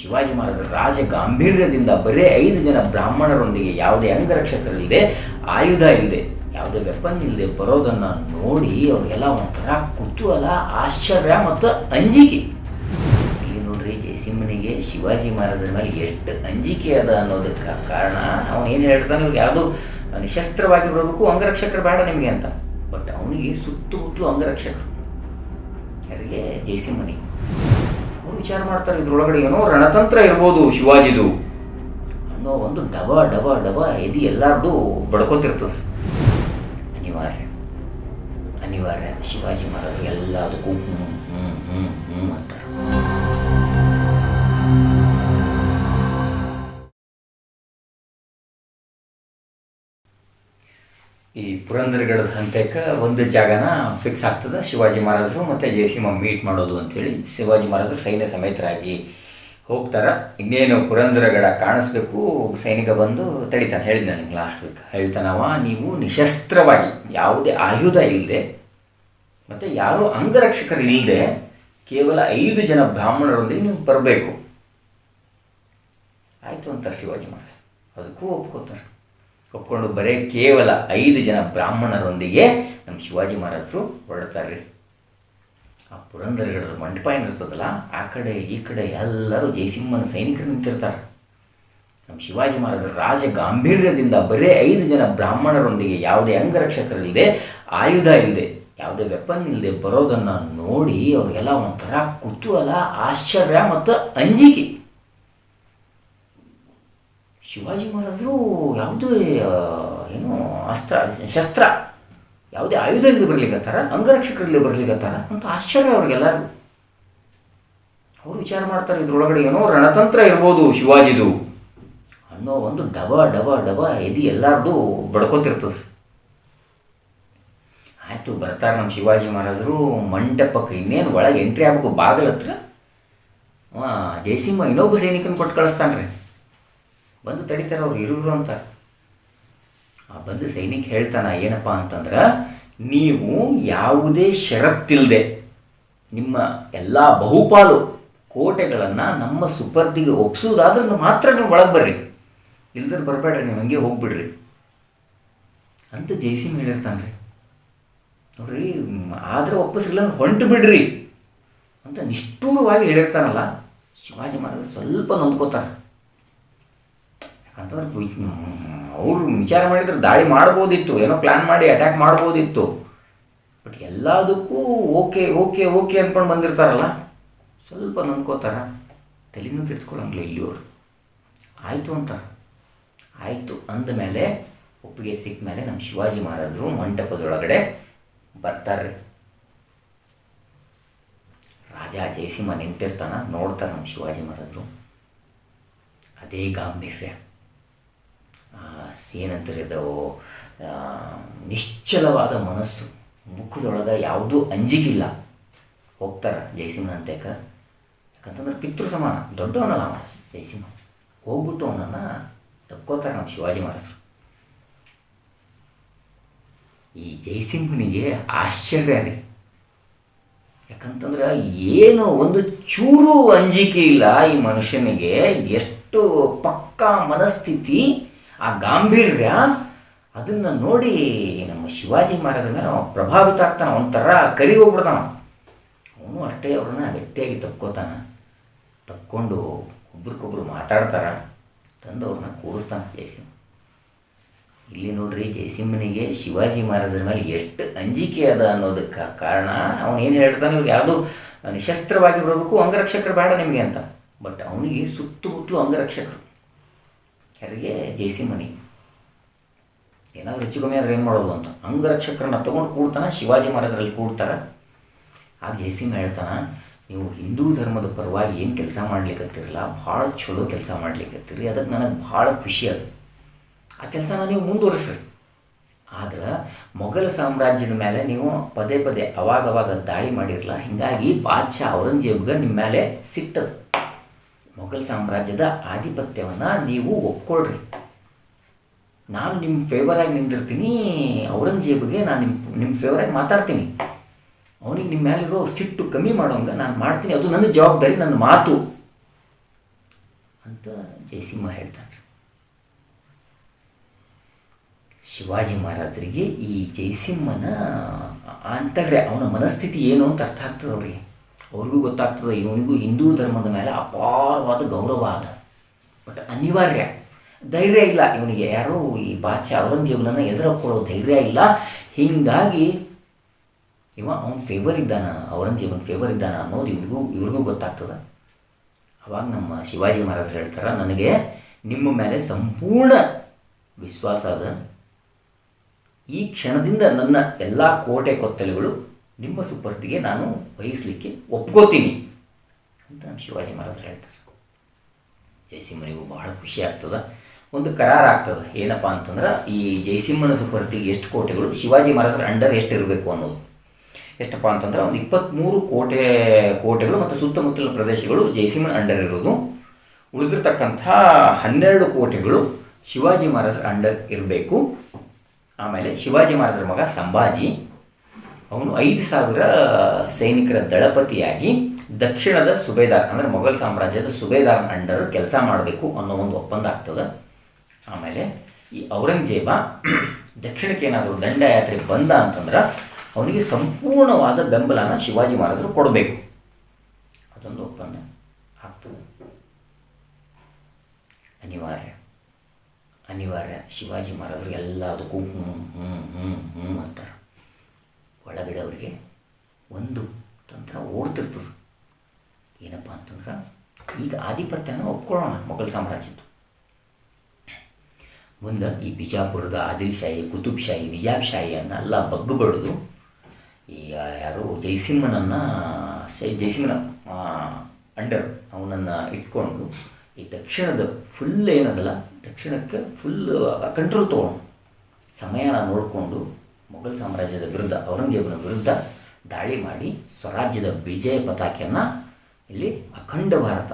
ಶಿವಾಜಿ ಮಹಾರಾಜರ ರಾಜ ಗಾಂಭೀರ್ಯದಿಂದ ಬರೇ ಐದು ಜನ ಬ್ರಾಹ್ಮಣರೊಂದಿಗೆ ಯಾವುದೇ ಅಂಗರಕ್ಷಕರಿಲ್ಲದೆ ಆಯುಧ ಇಲ್ಲದೆ, ಯಾವುದೇ ವೆಪನ್ ಇಲ್ಲದೆ ಬರೋದನ್ನು ನೋಡಿ ಅವರಿಗೆಲ್ಲ ಒಂಥರ ಕುತೂಹಲ, ಆಶ್ಚರ್ಯ ಮತ್ತು ಅಂಜಿಕೆ. ಇಲ್ಲಿ ನೋಡ್ರಿ ಜಯಸಿಂಹನಿಗೆ ಶಿವಾಜಿ ಮಹಾರಾಜರ ಮೇಲೆ ಎಷ್ಟು ಅಂಜಿಕೆ ಅದ ಅನ್ನೋದಕ್ಕೆ ಕಾರಣ ಅವನು ಏನು ಹೇಳ್ತಾನೆ ಇವ್ರಿಗೆ, ಯಾವುದು ನಿಶಸ್ತ್ರವಾಗಿ ಬರಬೇಕು, ಅಂಗರಕ್ಷಕರು ಬೇಡ ನಿಮಗೆ ಅಂತ. ಬಟ್ ಅವನಿಗೆ ಸುತ್ತಮುತ್ತಲು ಅಂಗರಕ್ಷಕರು. ಯಾರಿಗೆ? ಜಯಸಿಂಹನಿಗೆ. ವಿಚಾರ ಮಾಡ್ತಾರೆ, ಇದ್ರೊಳಗಡೆ ಏನೋ ರಣತಂತ್ರ ಇರ್ಬೋದು ಶಿವಾಜಿದು ಅನ್ನೋ ಒಂದು ಡಬ ಡಬ ಡಬ ಎದಿ ಎಲ್ಲಾರ್ದು ಬಡ್ಕೋತಿರ್ತದೆ. ಅನಿವಾರ್ಯ. ಅನಿವಾರ್ಯ. ಶಿವಾಜಿ ಮಹಾರಾಜರು ಎಲ್ಲದಕ್ಕೂ ಹ್ಞೂ ಹ್ಞೂ ಹ್ಞೂ ಹ್ಞೂ ಅಂತಾರೆ. ಈ ಪುರಂದರಗಡದ ಹಂತಕ್ಕೆ ಒಂದು ಜಾಗನ ಫಿಕ್ಸ್ ಆಗ್ತದೆ. ಶಿವಾಜಿ ಮಹಾರಾಜರು ಮತ್ತು ಜಯಸಿಂಹ ಮೀಟ್ ಮಾಡೋದು ಅಂಥೇಳಿ ಶಿವಾಜಿ ಮಹಾರಾಜರು ಸೈನ್ಯ ಸಮೇತರಾಗಿ ಹೋಗ್ತಾರೆ. ಇನ್ನೇನು ಪುರಂದರಗಡ ಕಾಣಿಸ್ಬೇಕು, ಸೈನಿಕ ಬಂದು ತಡಿತಾನೆ. ಹೇಳಿದ್ದೆ ನನಗೆ ಲಾಸ್ಟ್ ವೀಕ್ ಹೇಳ್ತಾನವ ನೀವು ನಿಶಸ್ತ್ರವಾಗಿ ಯಾವುದೇ ಆಯುಧ ಇಲ್ಲದೆ ಮತ್ತು ಯಾರೂ ಅಂಗರಕ್ಷಕರು ಇಲ್ಲದೆ ಕೇವಲ ಐದು ಜನ ಬ್ರಾಹ್ಮಣರೊಂದಿಗೆ ನೀವು ಬರಬೇಕು. ಆಯಿತು ಅಂತಾರೆ ಶಿವಾಜಿ ಮಹಾರಾಜ್. ಅದಕ್ಕೂ ಒಪ್ಕೋತಾರೆ. ಒಪ್ಕೊಂಡು ಬರೀ ಕೇವಲ ಐದು ಜನ ಬ್ರಾಹ್ಮಣರೊಂದಿಗೆ ನಮ್ಮ ಶಿವಾಜಿ ಮಹಾರಾಜರು ಹೊರಡ್ತಾರೆ ಆ ಪುರಂದರಗಡದ ಮಂಟಪ ಏನಿರ್ತದಲ್ಲ, ಆ ಕಡೆ ಈ ಕಡೆ ಎಲ್ಲರೂ ಜಯಸಿಂಹನ ಸೈನಿಕರು ನಿಂತಿರ್ತಾರೆ. ನಮ್ಮ ಶಿವಾಜಿ ಮಹಾರಾಜರ ರಾಜ ಗಾಂಭೀರ್ಯದಿಂದ ಬರೀ ಐದು ಜನ ಬ್ರಾಹ್ಮಣರೊಂದಿಗೆ ಯಾವುದೇ ಅಂಗರಕ್ಷಕರಿಲ್ಲದೆ, ಆಯುಧ ಇಲ್ಲದೆ, ಯಾವುದೇ ವೆಪನ್ ಇಲ್ಲದೆ ಬರೋದನ್ನು ನೋಡಿ ಅವರಿಗೆಲ್ಲ ಒಂಥರ ಕುತೂಹಲ, ಆಶ್ಚರ್ಯ ಮತ್ತು ಅಂಜಿಕೆ. ಶಿವಾಜಿ ಮಹಾರಾಜರು ಯಾವುದೇ ಏನು ಅಸ್ತ್ರ ಶಸ್ತ್ರ ಯಾವುದೇ ಆಯುಧ ಇಲ್ಲದೆ ಬರ್ಲಿಕ್ಕತ್ತಾರ ಅಂಗರಕ್ಷಕರಲ್ಲಿ ಬರ್ಲಿಕ್ಕತ್ತಾರ ಅಂತ ಆಶ್ಚರ್ಯ ಅವ್ರಿಗೆಲ್ಲರಿಗೂ ಅವ್ರು ವಿಚಾರ ಮಾಡ್ತಾರೆ ಇದ್ರೊಳಗಡೆ ಏನೋ ರಣತಂತ್ರ ಇರ್ಬೋದು ಶಿವಾಜಿದು ಅನ್ನೋ ಒಂದು ಡಬ ಡಬ ಡಬ ಎದಿ ಎಲ್ಲಾರ್ದು ಬಡ್ಕೋತಿರ್ತದೆ ಆಯಿತು ಬರ್ತಾರೆ ನಮ್ಮ ಶಿವಾಜಿ ಮಹಾರಾಜರು ಮಂಟಪಕ್ಕೆ ಇನ್ನೇನು ಒಳಗೆ ಎಂಟ್ರಿ ಆಗ್ಬೇಕು ಬಾಗಿಲ ಹಾಂ ಜಯಸಿಂಹ ಇನ್ನೊಬ್ಬ ಸೈನಿಕನ ಕೊಟ್ಟು ಕಳಿಸ್ತಾನೆ ರೀ ಬಂದು ತಡಿತಾರೆ ಅವ್ರು ಇರುವರು ಅಂತಾರೆ ಆ ಬಂದು ಸೈನಿಕ ಹೇಳ್ತಾನ, ಏನಪ್ಪ ಅಂತಂದ್ರೆ, ನೀವು ಯಾವುದೇ ಷರತ್ತಿಲ್ಲದೆ ನಿಮ್ಮ ಎಲ್ಲ ಬಹುಪಾಲು ಕೋಟೆಗಳನ್ನು ನಮ್ಮ ಸುಪರ್ದಿಗೆ ಒಪ್ಸೋದಾದ್ರೂ ಮಾತ್ರ ನೀವು ಒಳಗೆ ಬರ್ರಿ. ಇಲ್ದ್ರೆ ಬರಬೇಡ್ರಿ ನೀವು ಹಂಗೆ ಹೋಗ್ಬಿಡ್ರಿ. ಅಂತ ಜೈಸಿಂಗ್ ಹೇಳಿರ್ತಾನೆ ರೀ ನೋಡ್ರಿ ಆದ್ರೆ ಒಪ್ಪಿಸ್ಲಿಲ್ಲ ಅಂದ್ರೆ ಹೊಂಟು ಬಿಡ್ರಿ ಅಂತ ನಿಷ್ಠೂರವಾಗಿ ಹೇಳಿರ್ತಾನಲ್ಲ, ಶಿವಾಜಿ ಮಹಾರಾಜ ಸ್ವಲ್ಪ ನೊಂದ್ಕೋತಾರೆ. ಯಾಕಂತಂದ್ರೆ ಅವರು ವಿಚಾರ ಮಾಡಿದ್ರೆ ದಾಳಿ ಮಾಡ್ಬೋದಿತ್ತು, ಏನೋ ಪ್ಲ್ಯಾನ್ ಮಾಡಿ ಅಟ್ಯಾಕ್ ಮಾಡ್ಬೋದಿತ್ತು. ಬಟ್ ಎಲ್ಲದಕ್ಕೂ ಓಕೆ ಓಕೆ ಓಕೆ ಅಂದ್ಕೊಂಡು ಬಂದಿರ್ತಾರಲ್ಲ, ಸ್ವಲ್ಪ ನಂಬ್ಕೋತಾರ ತಲೆನೂ ಕೆಡ್ಸ್ಕೊಳಂಗಿಲ್ಲ ಇಲ್ಲಿಯವರು ಆಯಿತು ಅಂತಾರೆ. ಆಯಿತು ಅಂದಮೇಲೆ ಒಪ್ಪಿಗೆ ಸಿಕ್ಕ ಮೇಲೆ ನಮ್ಮ ಶಿವಾಜಿ ಮಹಾರಾಜರು ಮಂಟಪದೊಳಗಡೆ ಬರ್ತಾರೆ ರಾಜ ಜಯಸಿಂಹ ನಿಂತಿರ್ತಾನ, ನೋಡ್ತಾರೆ ನಮ್ಮ ಶಿವಾಜಿ ಮಹಾರಾಜರು. ಅದೇ ಗಾಂಭೀರ್ಯ. ಏನಂತಾರೆ ಇದು ನಿಶ್ಚಲವಾದ ಮನಸ್ಸು, ಮುಖದೊಳಗೆ ಯಾವುದೂ ಅಂಜಿಕಿಲ್ಲ ಹೋಗ್ತಾರೆ ಜಯಸಿಂಹನ ಯಾಕ? ಯಾಕಂತಂದ್ರೆ ಪಿತೃ ಸಮಾನ, ದೊಡ್ಡವನಲ್ಲ ಅವ ಜಯಸಿಂಹ. ಹೋಗ್ಬಿಟ್ಟು ಅವನನ್ನು ತಕ್ಕೋತಾರೆ ನಮ್ಮ ಶಿವಾಜಿ ಮಹಾರಾಜರು. ಈ ಜಯಸಿಂಹನಿಗೆ ಆಶ್ಚರ್ಯ ರೀ. ಯಾಕಂತಂದ್ರೆ ಏನು ಒಂದು ಚೂರು ಅಂಜಿಕೆ ಇಲ್ಲ ಈ ಮನುಷ್ಯನಿಗೆ, ಎಷ್ಟು ಪಕ್ಕಾ ಮನಸ್ಥಿತಿ ಆ ಗಾಂಭೀರ್ಯ ಅದನ್ನು ನೋಡಿ ನಮ್ಮ ಶಿವಾಜಿ ಮಹಾರಾಜ ಮೇಲೆ ಅವ ಪ್ರಭಾವಿತ ಆಗ್ತಾನೆ, ಒಂಥರ ಕರಿ ಹೋಗ್ಬಿಡ್ತಾನ. ಅವನು ಅಷ್ಟೇ ಅವ್ರನ್ನ ಗಟ್ಟಿಯಾಗಿ ತಪ್ಕೋತಾನ. ತಪ್ಕೊಂಡು ಒಬ್ರಿಗೊಬ್ರು ಮಾತಾಡ್ತಾರ, ತಂದು ಅವ್ರನ್ನ ಕೂಡಿಸ್ತಾನೆ ಜಯಸಿಂಹ. ಇಲ್ಲಿ ನೋಡ್ರಿ, ಜಯಸಿಂಹನಿಗೆ ಶಿವಾಜಿ ಮಹಾರಾಜರ ಮೇಲೆ ಎಷ್ಟು ಅಂಜಿಕೆ ಅದ ಅನ್ನೋದಕ್ಕೆ ಕಾರಣ ಅವನು ಏನು ಹೇಳ್ತಾನೆ ಇವ್ರಿಗೆ, ಯಾವುದು ನಿಶಸ್ತ್ರವಾಗಿ ಬರಬೇಕು, ಅಂಗರಕ್ಷಕರು ಬೇಡ ನಿಮಗೆ ಅಂತ. ಬಟ್ ಅವನಿಗೆ ಸುತ್ತಮುತ್ತಲು ಅಂಗರಕ್ಷಕರು. ಯಾರಿಗೆ ಮನಿ. ಏನಾದರೂ ಹೆಚ್ಚು ಕಮ್ಮಿ ಆದರೆ ಏನು ಮಾಡೋದು ಅಂತ. ಅಂಗರಕ್ಷಕರನ್ನ ತೊಗೊಂಡು ಕೂಡ್ತಾನೆ, ಶಿವಾಜಿ ಮಹಾರಾಜರಲ್ಲಿ ಕೂಡ್ತಾರೆ. ಆ ಜಯಸಿಂಹ ಹೇಳ್ತಾನೆ, ನೀವು ಹಿಂದೂ ಧರ್ಮದ ಪರವಾಗಿ ಏನು ಕೆಲಸ ಮಾಡ್ಲಿಕ್ಕತ್ತಿರಲ್ಲ ಭಾಳ ಚಲೋ ಕೆಲಸ ಮಾಡ್ಲಿಕ್ಕತ್ತೀರಿ ಅದಕ್ಕೆ ನನಗೆ ಭಾಳ ಖುಷಿ ಅದು. ಆ ಕೆಲಸನ ನೀವು ಮುಂದುವರಿಸ್ರಿ. ಆದ್ರೆ ಮೊಘಲ್ ಸಾಮ್ರಾಜ್ಯದ ಮೇಲೆ ನೀವು ಪದೇ ಪದೇ ಅವಾಗವಾಗ ದಾಳಿ ಮಾಡಿರಲ್ಲ ಹೀಗಾಗಿ ಬಾದ್ಶಾ ಔರಂಗಜೇಬ್ಗೆ ನಿಮ್ಮ ಮೇಲೆ ಸಿಟ್ಟದು ಮೊಘಲ್ ಸಾಮ್ರಾಜ್ಯದ ಆಧಿಪತ್ಯವನ್ನು ನೀವು ಒಪ್ಕೊಳ್ರಿ. ನಾನು ನಿಮ್ಮ ಫೇವರಾಗಿ ನಿಂತಿರ್ತೀನಿ ಔರಂಗಜೇಬ್ಗೆ ನಾನು ನಿಮ್ಮ ನಿಮ್ಮ ಫೇವರಾಗಿ ಮಾತಾಡ್ತೀನಿ. ಅವನಿಗೆ ನಿಮ್ಮ ಮೇಲಿರೋ ಸಿಟ್ಟು ಕಮ್ಮಿ ಮಾಡೋಂಗೆ ನಾನು ಮಾಡ್ತೀನಿ. ಅದು ನನ್ನ ಜವಾಬ್ದಾರಿ, ನನ್ನ ಮಾತು ಅಂತ ಜಯಸಿಂಹ ಹೇಳ್ತಾನೆ. ಶಿವಾಜಿ ಮಹಾರಾಜರಿಗೆ ಈ ಜಯಸಿಂಹನ ಅಂತಂದರೆ ಅವನ ಮನಸ್ಥಿತಿ ಏನು ಅಂತ ಅರ್ಥ ಆಗ್ತದೆ ಅವ್ರಿಗೆ. ಅವ್ರಿಗೂ ಗೊತ್ತಾಗ್ತದೆ, ಇವನಿಗೂ ಹಿಂದೂ ಧರ್ಮದ ಮೇಲೆ ಅಪಾರವಾದ ಗೌರವ ಅದ. ಬಟ್ ಅನಿವಾರ್ಯ. ಧೈರ್ಯ ಇಲ್ಲ ಇವನಿಗೆ. ಯಾರೋ ಈ ಬಾಚಾ ಔರಂಗಜೇಬನನ್ನು ಎದುರಕ್ಕೊಳ್ಳೋ ಧೈರ್ಯ ಇಲ್ಲ. ಹೀಗಾಗಿ ಇವ ಅವನ ಫೇವರ್ ಇದ್ದಾನ, ಔರಂಗಜೇಬನ್ ಫೇವರ್ ಇದ್ದಾನ ಅನ್ನೋದು ಇವ್ರಿಗೂ ಇವ್ರಿಗೂ ಗೊತ್ತಾಗ್ತದೆ. ಅವಾಗ ನಮ್ಮ ಶಿವಾಜಿ ಮಹಾರಾಜರು ಹೇಳ್ತಾರೆ, ನನಗೆ ನಿಮ್ಮ ಮೇಲೆ ಸಂಪೂರ್ಣ ವಿಶ್ವಾಸ ಅದ. ಈ ಕ್ಷಣದಿಂದ ನನ್ನ ಎಲ್ಲ ಕೋಟೆ ಕೊತ್ತಲೆಗಳು ನಿಮ್ಮ ಸುಪರ್ತಿಗೆ ನಾನು ವಹಿಸಲಿಕ್ಕೆ ಒಪ್ಕೋತೀನಿ ಅಂತ ನಮ್ಮ ಶಿವಾಜಿ ಮಹಾರಾಜರು ಹೇಳ್ತಾರೆ. ಜಯಸಿಂಹನಿಗೂ ಬಹಳ ಖುಷಿ ಆಗ್ತದೆ. ಒಂದು ಕರಾರ ಆಗ್ತದೆ. ಏನಪ್ಪ ಅಂತಂದ್ರೆ ಈ ಜಯಸಿಂಹನ ಸುಪರ್ತಿಗೆ ಎಷ್ಟು ಕೋಟೆಗಳು, ಶಿವಾಜಿ ಮಹಾರಾಜರ ಅಂಡರ್ ಎಷ್ಟು ಇರಬೇಕು ಅನ್ನೋದು. ಎಷ್ಟಪ್ಪ ಅಂತಂದ್ರೆ ಒಂದು ಇಪ್ಪತ್ತ್ಮೂರು ಕೋಟೆ, ಕೋಟೆಗಳು ಮತ್ತು ಸುತ್ತಮುತ್ತಲಿನ ಪ್ರದೇಶಗಳು ಜಯಸಿಂಹನ ಅಂಡರ್ ಇರೋದು. ಉಳಿದಿರ್ತಕ್ಕಂಥ ಹನ್ನೆರಡು ಕೋಟೆಗಳು ಶಿವಾಜಿ ಮಹಾರಾಜರ ಅಂಡರ್ ಇರಬೇಕು. ಆಮೇಲೆ ಶಿವಾಜಿ ಮಹಾರಾಜರ ಮಗ ಸಂಭಾಜಿ. ಅವನು ಐದು ಸಾವಿರ ಸೈನಿಕರ ದಳಪತಿಯಾಗಿ ದಕ್ಷಿಣದ ಸುಬೇದಾರ್, ಅಂದರೆ ಮೊಘಲ್ ಸಾಮ್ರಾಜ್ಯದ ಸುಬೇದಾರ್ ಅಂಡರ್ ಕೆಲಸ ಮಾಡಬೇಕು ಅನ್ನೋ ಒಂದು ಒಪ್ಪಂದ ಆಗ್ತದೆ. ಆಮೇಲೆ ಈ ಔರಂಗಜೇಬ ದಕ್ಷಿಣಕ್ಕೆ ಏನಾದರೂ ದಂಡಯಾತ್ರೆ ಬಂದ ಅಂತಂದ್ರೆ ಅವನಿಗೆ ಸಂಪೂರ್ಣವಾದ ಬೆಂಬಲನ ಶಿವಾಜಿ ಮಹಾರಾಜರು ಕೊಡಬೇಕು. ಅದೊಂದು ಒಪ್ಪಂದ ಆಗ್ತದೆ. ಅನಿವಾರ್ಯ. ಅನಿವಾರ್ಯ. ಶಿವಾಜಿ ಮಹಾರಾಜರು ಎಲ್ಲದಕ್ಕೂ ಹ್ಞೂ ಹ್ಞೂ ಹ್ಞೂ ಹ್ಞೂ ಅಂತಾರೆ. ಒಳಗಡೆ ಅವರಿಗೆ ಒಂದು ತಂತ್ರ ಓಡ್ತಿರ್ತದೆ. ಏನಪ್ಪ ಅಂತಂದ್ರೆ, ಈಗ ಆಧಿಪತ್ಯನ ಒಪ್ಕೊಳ್ಳೋಣ ಮೊಘಲ್ ಸಾಮ್ರಾಜ್ಯದ್ದು. ಮುಂದೆ ಈ ಬಿಜಾಪುರದ ಆದಿಲ್ ಕುತುಬ್ಶಾಹಿ ಕುತುಬ್ ಶಾಹಿ ನಿಜಾಬ್ ಶಾಹಿಯನ್ನೆಲ್ಲ ಬಗ್ಗು ಬಡಿದು ಈ ಯಾರು ಜಯಸಿಂಹನನ್ನು ಜಯಸಿಂಹನ ಅಂಡರ್, ಅವನನ್ನು ಇಟ್ಕೊಂಡು ಈ ದಕ್ಷಿಣದ ಫುಲ್ ಏನದಲ್ಲ, ದಕ್ಷಿಣಕ್ಕೆ ಫುಲ್ ಕಂಟ್ರೋಲ್ ತೊಗೊಂಡು, ಸಮಯನ ನೋಡಿಕೊಂಡು ಮೊಘಲ್ ಸಾಮ್ರಾಜ್ಯದ ವಿರುದ್ಧ, ಔರಂಗಜೇಬನ ವಿರುದ್ಧ ದಾಳಿ ಮಾಡಿ ಸ್ವರಾಜ್ಯದ ವಿಜಯ ಪತಾಕೆಯನ್ನು ಇಲ್ಲಿ ಅಖಂಡ ಭಾರತ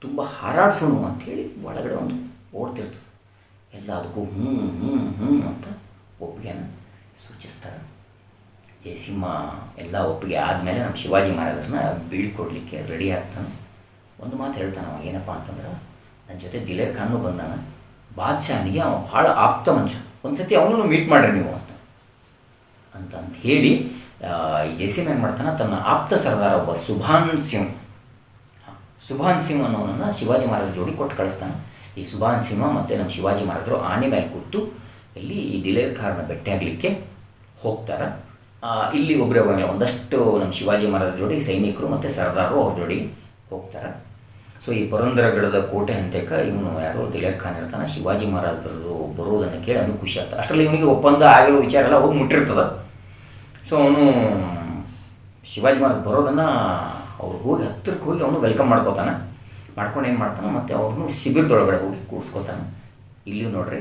ತುಂಬ ಹಾರಾಡ್ಸೋಣ ಅಂಥೇಳಿ ಒಳಗಡೆ ಒಂದು ಓಡ್ತಿರ್ತದೆ. ಎಲ್ಲ ಅದಕ್ಕೂ ಹ್ಞೂ ಹ್ಞೂ ಹ್ಞೂ ಅಂತ ಒಪ್ಪಿಗೆನ ಸೂಚಿಸ್ತಾರೆ. ಜಯಸಿಂಹ ಎಲ್ಲ ಒಪ್ಪಿಗೆ ಆದಮೇಲೆ ನಮ್ಮ ಶಿವಾಜಿ ಮಹಾರಾಜರನ್ನ ಬೀಳ್ಕೊಡ್ಲಿಕ್ಕೆ ರೆಡಿ ಆಗ್ತಾನೆ. ಒಂದು ಮಾತು ಹೇಳ್ತಾನೆ ಅವ, ಏನಪ್ಪ ಅಂತಂದ್ರೆ ನನ್ನ ಜೊತೆ ದಿಲೇರ್ ಖಾನು ಬಂದಾನ. ಬಾದ್ಶಾನಿಗೆ ಅವ ಭಾಳ ಆಪ್ತ ಮನುಷ್ಯ. ಒಂದು ಸತಿ ಅವನನ್ನು ಮೀಟ್ ಮಾಡ್ರಿ ನೀವು ಅಂತ ಹೇಳಿ ಈ ಜಯಸಿಂಹ ಏನು ಮಾಡ್ತಾನೆ, ತನ್ನ ಆಪ್ತ ಸರ್ದಾರ ಒಬ್ಬ ಸುಭಾನ್ ಸಿಂಗ್. ಸುಭಾನ್ ಸಿಂಗ್ ಅನ್ನೋನನ್ನು ಶಿವಾಜಿ ಮಹಾರಾಜ ಜೋಡಿ ಕೊಟ್ಟು ಕಳಿಸ್ತಾನೆ. ಈ ಸುಭಾನ್ ಸಿಂಹ ಮತ್ತು ನಮ್ಮ ಶಿವಾಜಿ ಮಹಾರಾಜರು ಆನೆ ಮೇಲೆ ಕೂತು ಇಲ್ಲಿ ಈ ದಿಲೇರ್ ಖಾರ್ನ ಭೇಟಿಯಾಗಲಿಕ್ಕೆ ಹೋಗ್ತಾರೆ. ಇಲ್ಲಿ ಒಬ್ಬರೇ ಹೋಗಲ್ಲ ಒಂದಷ್ಟು ನಮ್ಮ ಶಿವಾಜಿ ಮಹಾರಾಜ ಜೋಡಿ ಸೈನಿಕರು ಮತ್ತು ಸರ್ದಾರರು ಅವ್ರ ಜೋಡಿ ಹೋಗ್ತಾರೆ. ಸೊ, ಈ ಪುರಂದರಗಡದ ಕೋಟೆ ಹಂತಕ ಇವನು ಯಾರು ದಿಲೇರ್ ಖಾನ್ ಇರ್ತಾನೆ, ಶಿವಾಜಿ ಮಹಾರಾಜರದು ಬರೋದನ್ನು ಕೇಳಿ ಅವನಿಗೆ ಖುಷಿ ಆಗ್ತದೆ ಅಷ್ಟರಲ್ಲಿ ಇವನಿಗೆ ಒಪ್ಪಂದ ಆಗಿರೋ ವಿಚಾರ ಎಲ್ಲ ಹೋಗಿ ಮುಟ್ಟಿರ್ತದೆ. ಸೊ ಅವನು ಶಿವಾಜಿ ಮಹಾರಾಜ್ ಬರೋದನ್ನು ಅವ್ರು ಹೋಗಿ ಹತ್ತಿರಕ್ಕೆ ಹೋಗಿ ಅವನು ವೆಲ್ಕಮ್ ಮಾಡ್ಕೋತಾನೆ. ಮಾಡ್ಕೊಂಡು ಏನು ಮಾಡ್ತಾನೆ, ಮತ್ತು ಅವ್ರನ್ನು ಶಿಬಿರದೊಳಗಡೆ ಹೋಗಿ ಕೂಡಿಸ್ಕೋತಾನೆ. ಇಲ್ಲಿಯೂ ನೋಡ್ರಿ,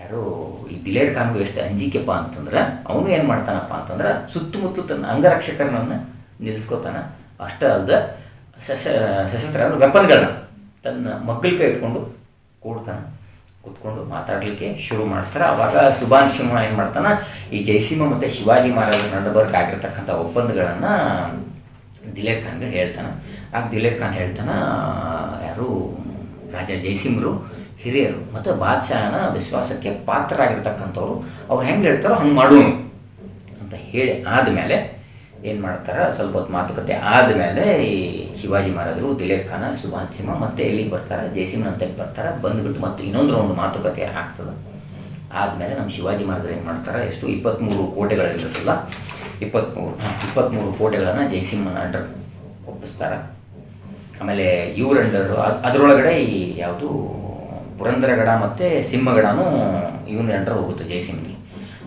ಯಾರು ಈ ದಿಲೇರ್ ಖಾನ್ಗೂ ಎಷ್ಟು ಅಂಜಿಕೆಪ್ಪ ಅಂತಂದ್ರೆ, ಅವನು ಏನು ಮಾಡ್ತಾನಪ್ಪ ಅಂತಂದ್ರೆ ಸುತ್ತಮುತ್ತ ತನ್ನ ಅಂಗರಕ್ಷಕರನ್ನ ನಿಲ್ಲಿಸ್ಕೋತಾನೆ ಅಷ್ಟೇ ಅಲ್ಲದೆ ಸಶ, ಸಶಸ್ತ್ರ, ವೆಪನ್ಗಳನ್ನ ತನ್ನ ಮಕ್ಕಳ ಕೈ ಇಟ್ಕೊಂಡು ಕೂಡ್ತಾನೆ. ಕೂತ್ಕೊಂಡು ಮಾತಾಡಲಿಕ್ಕೆ ಶುರು ಮಾಡ್ತಾರೆ. ಅವಾಗ ಸುಭಾನ್ ಸಿಂಹ ಏನು ಮಾಡ್ತಾನೆ, ಈ ಜಯಸಿಂಹ ಮತ್ತು ಶಿವಾಜಿ ಮಹಾರಾಜರ ನಡಬರ್ಕಾಗಿರ್ತಕ್ಕಂಥ ಒಪ್ಪಂದಗಳನ್ನು ದಿಲೇರ್ ಖಾನ್ಗೆ ಹೇಳ್ತಾನೆ. ಆಗ ದಿಲೇರ್ ಖಾನ್ ಹೇಳ್ತಾನೆ, ಯಾರು? ರಾಜ ಜಯಸಿಂಹರು, ಹಿರಿಯರು ಮತ್ತು ಬಾದಶಾಹನ ವಿಶ್ವಾಸಕ್ಕೆ ಪಾತ್ರರಾಗಿರ್ತಕ್ಕಂಥವ್ರು. ಅವ್ರು ಹೆಂಗೆ ಹೇಳ್ತಾರೋ ಹಂಗೆ ಮಾಡೋಣ ಅಂತ ಹೇಳಿ ಆದಮೇಲೆ ಏನು ಮಾಡ್ತಾರೆ? ಸ್ವಲ್ಪ ಹೊತ್ತು ಮಾತುಕತೆ ಆದಮೇಲೆ ಈ ಶಿವಾಜಿ ಮಹಾರಾಜರು ದಿಲೇರ್ ಖಾನ, ಸುಭಾನ್ ಸಿಂಹ ಮತ್ತೆ ಎಲ್ಲಿಗೆ ಬರ್ತಾರೆ? ಜಯಸಿಂಹನ ಅಂತ ಬರ್ತಾರೆ? ಬಂದುಬಿಟ್ಟು ಮತ್ತೆ ಇನ್ನೊಂದು ಒಂದು ಮಾತುಕತೆ ಆಗ್ತದೆ. ಆದಮೇಲೆ ನಮ್ಮ ಶಿವಾಜಿ ಮಹಾರಾಜರು ಏನು ಮಾಡ್ತಾರೆ? ಎಷ್ಟು? ಇಪ್ಪತ್ತ್ಮೂರು ಕೋಟೆಗಳಿರುತ್ತಲ್ಲ ಇಪ್ಪತ್ತ್ಮೂರು ಇಪ್ಪತ್ತ್ಮೂರು ಕೋಟೆಗಳನ್ನು ಜಯಸಿಂಹನ ಅಂಡರ್ ಒಪ್ಪಿಸ್ತಾರೆ. ಆಮೇಲೆ ಇವ್ರ ಅಂಡರು ಅದರೊಳಗಡೆ ಈ ಯಾವುದು ಪುರಂದರಗಡ ಮತ್ತು ಸಿಂಹಗಡನೂ ಇವನ ಅಂಡರ್ ಹೋಗುತ್ತೆ ಜಯಸಿಂಹನಿಗೆ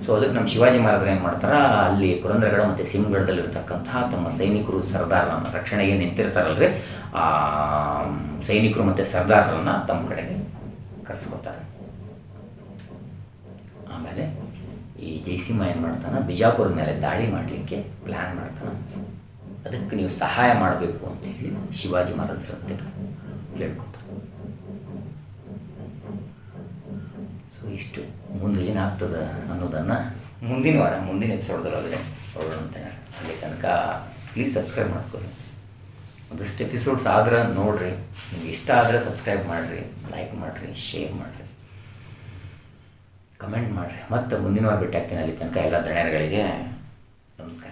ಸೊ ಅದಕ್ಕೆ ನಮ್ಮ ಶಿವಾಜಿ ಮಹಾರಾಜರು ಏನು ಮಾಡ್ತಾರೆ? ಅಲ್ಲಿ ಪುರಂದರಗಡ ಮತ್ತು ಸಿಂಹಗಡದಲ್ಲಿರ್ತಕ್ಕಂತಹ ತಮ್ಮ ಸೈನಿಕರು ಸರ್ದಾರರನ್ನು ರಕ್ಷಣೆಗೆ ನಿಂತಿರ್ತಾರಲ್ರಿ. ಆ, ಸೈನಿಕರು ಮತ್ತು ಸರ್ದಾರರನ್ನು ತಮ್ಮ ಕಡೆಗೆ ಕರೆಸ್ಕೊತಾರೆ. ಆಮೇಲೆ ಈ ಜೈಸಿಂಹ ಏನು ಮಾಡ್ತಾನೆ? ಬಿಜಾಪುರ ಮೇಲೆ ದಾಳಿ ಮಾಡಲಿಕ್ಕೆ ಪ್ಲ್ಯಾನ್ ಮಾಡ್ತಾನೆ. ಅದಕ್ಕೆ ನೀವು ಸಹಾಯ ಮಾಡಬೇಕು ಅಂತ ಹೇಳಿ ಶಿವಾಜಿ ಮಹಾರಾಜರ ಕೇಳ್ಕೊತಾರೆ ಸೊ ಇಷ್ಟು ಮುಂದೆ ಏನಾಗ್ತದೆ ಅನ್ನೋದನ್ನು ಮುಂದಿನ ವಾರ, ಮುಂದಿನ ಎಪಿಸೋಡ್ದೊಳಗಡೆ ನೋಡೋಣ ಅಂತ ಅಲ್ಲಿ ತನಕ ಪ್ಲೀಸ್ ಸಬ್ಸ್ಕ್ರೈಬ್ ಮಾಡ್ಕೊಳ್ಳಿ. ಒಂದಷ್ಟು ಎಪಿಸೋಡ್ಸ್ ಆದ್ರೆ ನೋಡಿರಿ. ನಿಮ್ಗೆ ಇಷ್ಟ ಆದರೆ ಸಬ್ಸ್ಕ್ರೈಬ್ ಮಾಡಿರಿ, ಲೈಕ್ ಮಾಡಿರಿ, ಶೇರ್ ಮಾಡಿರಿ. ಕಮೆಂಟ್ ಮಾಡಿರಿ. ಮತ್ತು ಮುಂದಿನ ವಾರ ಭೇಟಿ ಅಲ್ಲಿ ತನಕ ಎಲ್ಲ ದಣ್ಯರುಗಳಿಗೆ ನಮಸ್ಕಾರ.